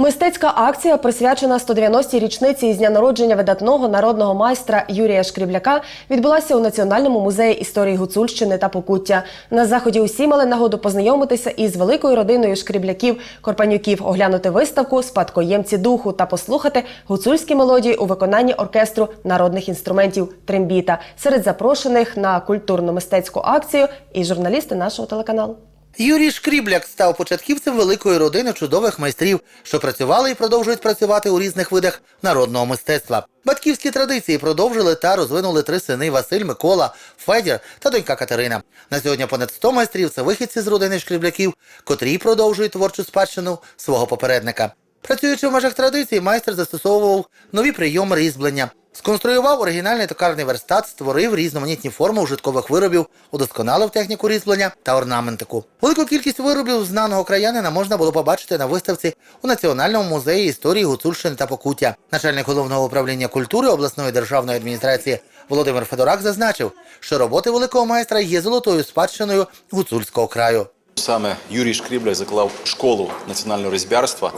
Мистецька акція, присвячена 190-й річниці із дня народження видатного народного майстра Юрія Шкрібляка, відбулася у Національному музеї історії Гуцульщини та Покуття. На заході усі мали нагоду познайомитися із великою родиною шкрібляків, корпанюків, оглянути виставку Спадкоємці духу та послухати гуцульські мелодії у виконанні оркестру народних інструментів Трембіта. Серед запрошених на культурно-мистецьку акцію і журналісти нашого телеканалу. Юрій Шкрібляк став початківцем великої родини чудових майстрів, що працювали і продовжують працювати у різних видах народного мистецтва. Батьківські традиції продовжили та розвинули три сини Василь, Микола, Федір та донька Катерина. На сьогодні понад 100 майстрів це вихідці з родини Шкрібляків, котрі продовжують творчу спадщину свого попередника. Працюючи в межах традицій, майстер застосовував нові прийоми різьблення. Сконструював оригінальний токарний верстат, створив різноманітні форми ужиткових виробів, удосконалив техніку різьблення та орнаментику. Велику кількість виробів знаного краянина можна було побачити на виставці у Національному музеї історії Гуцульщини та Покуття. Начальник головного управління культури обласної державної адміністрації Володимир Федорак зазначив, що роботи великого майстра є золотою спадщиною гуцульського краю. Саме Юрій Шкрібляк заклав школу національного різьбярства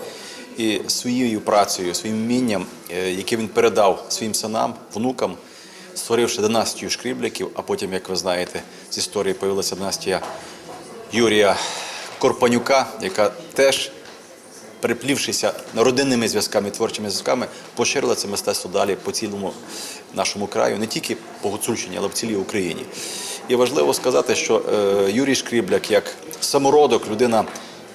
і своєю працею, своїм вмінням, е, яке він передав своїм синам, внукам, створивши династію Шкрібляків, а потім, як ви знаєте, з історії появилася династія Юрія Корпанюка, яка теж, приплівшися родинними зв'язками, творчими зв'язками, поширила це мистецтво далі по цілому нашому краю, не тільки по Гуцульщині, але в цілій Україні. І важливо сказати, що е, Юрій Шкрібляк, як самородок, людина,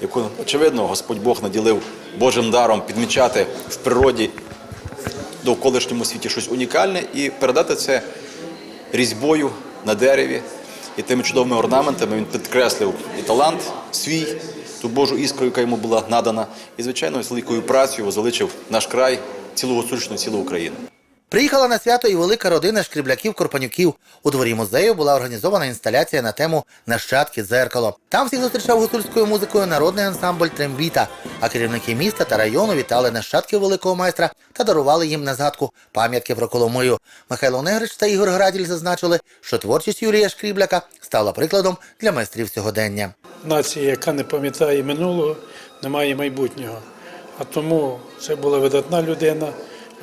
яку, очевидно, Господь Бог наділив Божим даром підмічати в природі довколишньому світі щось унікальне і передати це різьбою на дереві і тими чудовими орнаментами він підкреслив і талант свій, ту Божу іскру, яка йому була надана, і, звичайно, з великою працею возвеличив наш край, цілу Гуцульщину, цілу Україну. Приїхала на свято і велика родина шкрібляків-корпанюків. У дворі музею була організована інсталяція на тему Нащадки дзеркало. Там всіх зустрічав гуцульською музикою народний ансамбль Трембіта, а керівники міста та району вітали нащадків великого майстра та дарували їм на згадку пам'ятки про Коломию. Михайло Негрич та Ігор Граділь зазначили, що творчість Юрія Шкрібляка стала прикладом для майстрів сьогодення. Нація, яка не пам'ятає минулого, не має майбутнього. А тому це була видатна людина,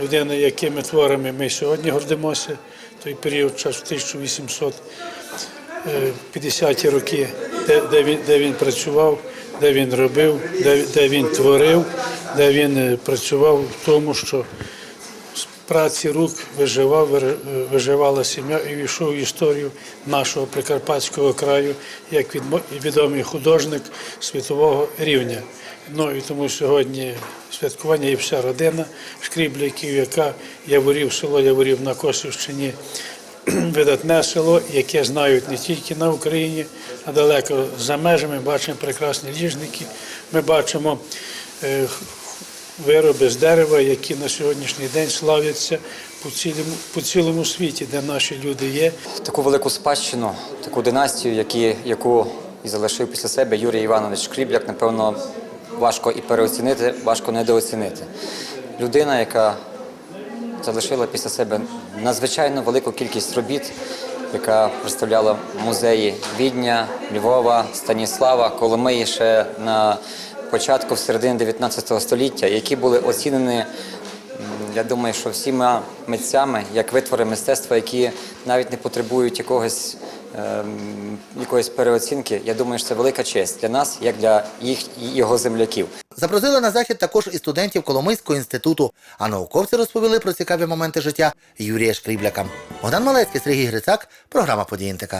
людина, якими творами ми сьогодні гордимося. Той період часу 1850-ті роки, де, де, він, де він працював, де він робив, де, де він творив, де він е, працював в тому, що праці рук виживав, виживала сім'я і війшов в історію нашого Прикарпатського краю як відомий художник світового рівня. Ну і тому сьогодні святкування і вся родина Шкрібляків, яка Яворів, село Яворів на Косівщині, видатне село, яке знають не тільки на Україні, а далеко за межами. Бачимо прекрасні ліжники. Ми бачимо е, вироби з дерева, які на сьогоднішній день славляться по цілому, по цілому світі, де наші люди є. таку велику спадщину, таку династію, які, яку і залишив після себе Юрій Іванович Шкрібляк, напевно, важко і переоцінити, важко недооцінити. Людина, яка залишила після себе надзвичайно велику кількість робіт, яка представляла музеї Відня, Львова, Станіслава, Коломиї ще на початку в середині 19 століття, які були оцінені Я думаю, що всіма митцями, як витвори мистецтва, які навіть не потребують якогось, ем, якоїсь переоцінки, я думаю, що це велика честь для нас, як для їх його земляків. Запросили на захід також і студентів Коломийського інституту, а науковці розповіли про цікаві моменти життя Юрія Шкрібляка. Богдан Малецький, Сергій Грицак, програма «Події НТК».